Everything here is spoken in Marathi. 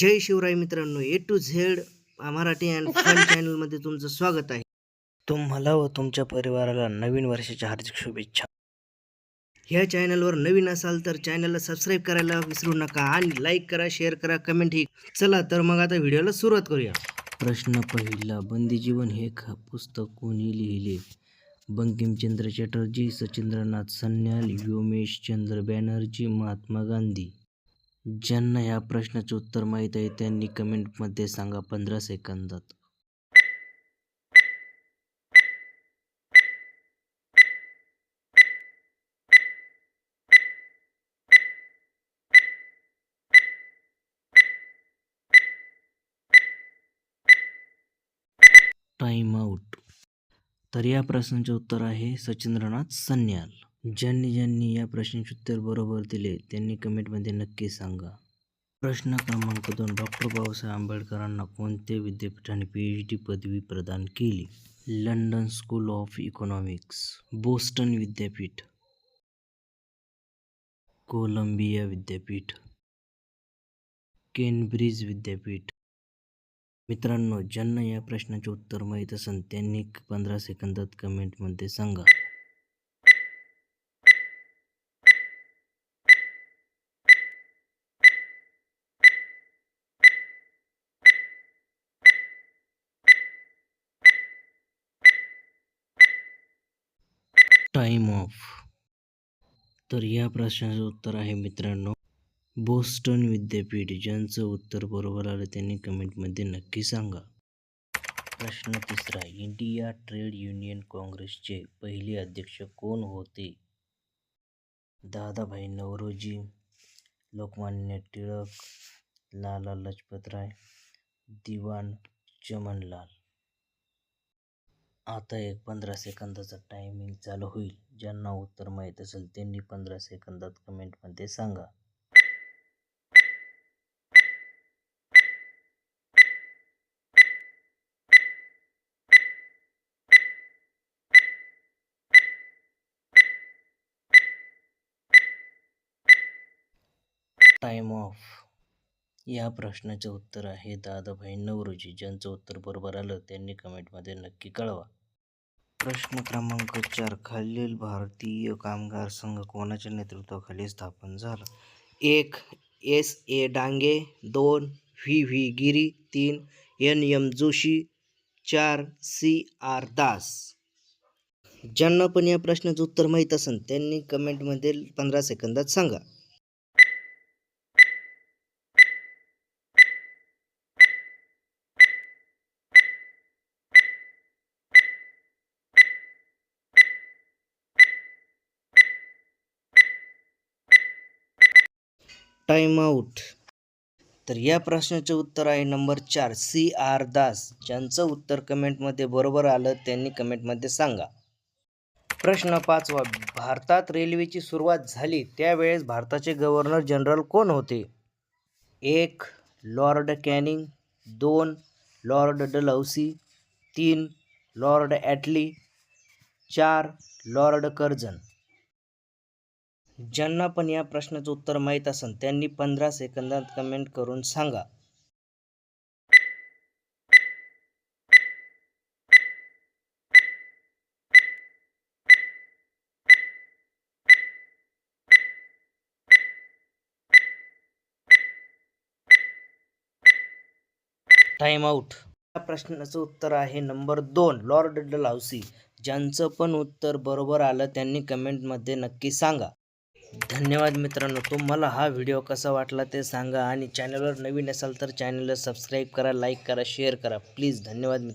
जय शिवराय मित्रांनो A to Z Marathi and fun चॅनलमध्ये तुमचं स्वागत आहे. तुम्हाला व तुमच्या परिवाराला नवीन वर्षाच्या हार्दिक शुभेच्छा. ह्या चॅनलवर नवीन असाल तर चॅनलला सबस्क्राईब करायला विसरू नका आणि लाईक करा शेअर करा कमेंट ही. चला तर मग आता व्हिडिओला सुरुवात करूया. प्रश्न पहिला बंदीजीवन हे ख पुस्तक कोणी लिहिले? बंकिमचंद्र चटर्जी सचिंद्रनाथ सन्याल व्योमेशचंद्र बॅनर्जी महात्मा गांधी. ज्यांना ह्या प्रश्नाचे उत्तर माहीत आहे त्यांनी कमेंटमध्ये सांगा पंधरा सेकंदात. टाइम आउट तर या प्रश्नाचे उत्तर आहे सचिंद्रनाथ सन्याल. ज्यांनी ज्यांनी या प्रश्नाचे उत्तर बरोबर दिले त्यांनी कमेंटमध्ये नक्की सांगा. प्रश्न क्रमांक दोन डॉक्टर बाबासाहेब आंबेडकरांना कोणत्या विद्यापीठाने पी एच डी पदवी प्रदान केली? London School of Economics Boston विद्यापीठ कोलंबिया विद्यापीठ केनब्रिज विद्यापीठ. मित्रांनो ज्यांना या प्रश्नाचे उत्तर माहीत असेल त्यांनी पंधरा सेकंदात कमेंटमध्ये सांगा. Time off. तर या प्रश्नाचं उत्तर आहे मित्रांनो बोस्टन विद्यापीठ ज्यांचं उत्तर बरोबर आलं त्यांनी कमेंटमध्ये नक्की सांगा. प्रश्न तिसरा इंडिया ट्रेड युनियन काँग्रेसचे पहिले अध्यक्ष कोण होते? दादाभाई नवरोजी लोकमान्य टिळक लाला लजपतराय दिवान चमनलाल. आता एक पंधरा सेकंदाचा टायमिंग चालू होईल. ज्यांना उत्तर माहीत असेल त्यांनी पंधरा सेकंदात कमेंटमध्ये सांगा. टाइम ऑफ या प्रश्नाचे उत्तर आहे दादाभाई नवरोजी ज्यांचं उत्तर बरोबर आलं त्यांनी कमेंटमध्ये नक्की कळवा. प्रश्न क्रमांक चार खालील भारतीय कामगार संघ कोणाच्या नेतृत्वाखाली स्थापन झाला? एक एस ए डांगे दोन व्ही व्ही गिरी तीन एन एम जोशी चार सी आर दास. ज्यांना पण या प्रश्नाचं उत्तर माहीत असेल त्यांनी कमेंटमध्ये पंधरा सेकंदात सांगा. टाइम तर या प्रश्नाचं उत्तर आहे नंबर चार सी आर दास. ज्यांचं उत्तर कमेंटमध्ये बरोबर आलं त्यांनी कमेंटमध्ये सांगा. प्रश्न पाचवा भारतात रेल्वेची सुरुवात झाली त्यावेळेस भारताचे गव्हर्नर जनरल कोण होते? एक लॉर्ड कॅनिंग. दोन लॉर्ड डलौसी तीन लॉर्ड ॲटली. चार लॉर्ड कर्जन ज्यांना पण या प्रश्नाचं उत्तर माहीत असेल त्यांनी पंधरा सेकंदात कमेंट करून सांगा. टाइम आउट या प्रश्नाचं उत्तर आहे नंबर दोन लॉर्ड डलहौसी. ज्यांचं पण उत्तर बरोबर आलं त्यांनी कमेंटमध्ये नक्की सांगा. धन्यवाद मित्रांनो. तुम्हाला हा व्हिडिओ कसा वाटला ते सांगा आणि चॅनलवर नवीन असाल तर चॅनलला सबस्क्राईब करा लाईक करा शेअर करा. प्लीज धन्यवाद मित्र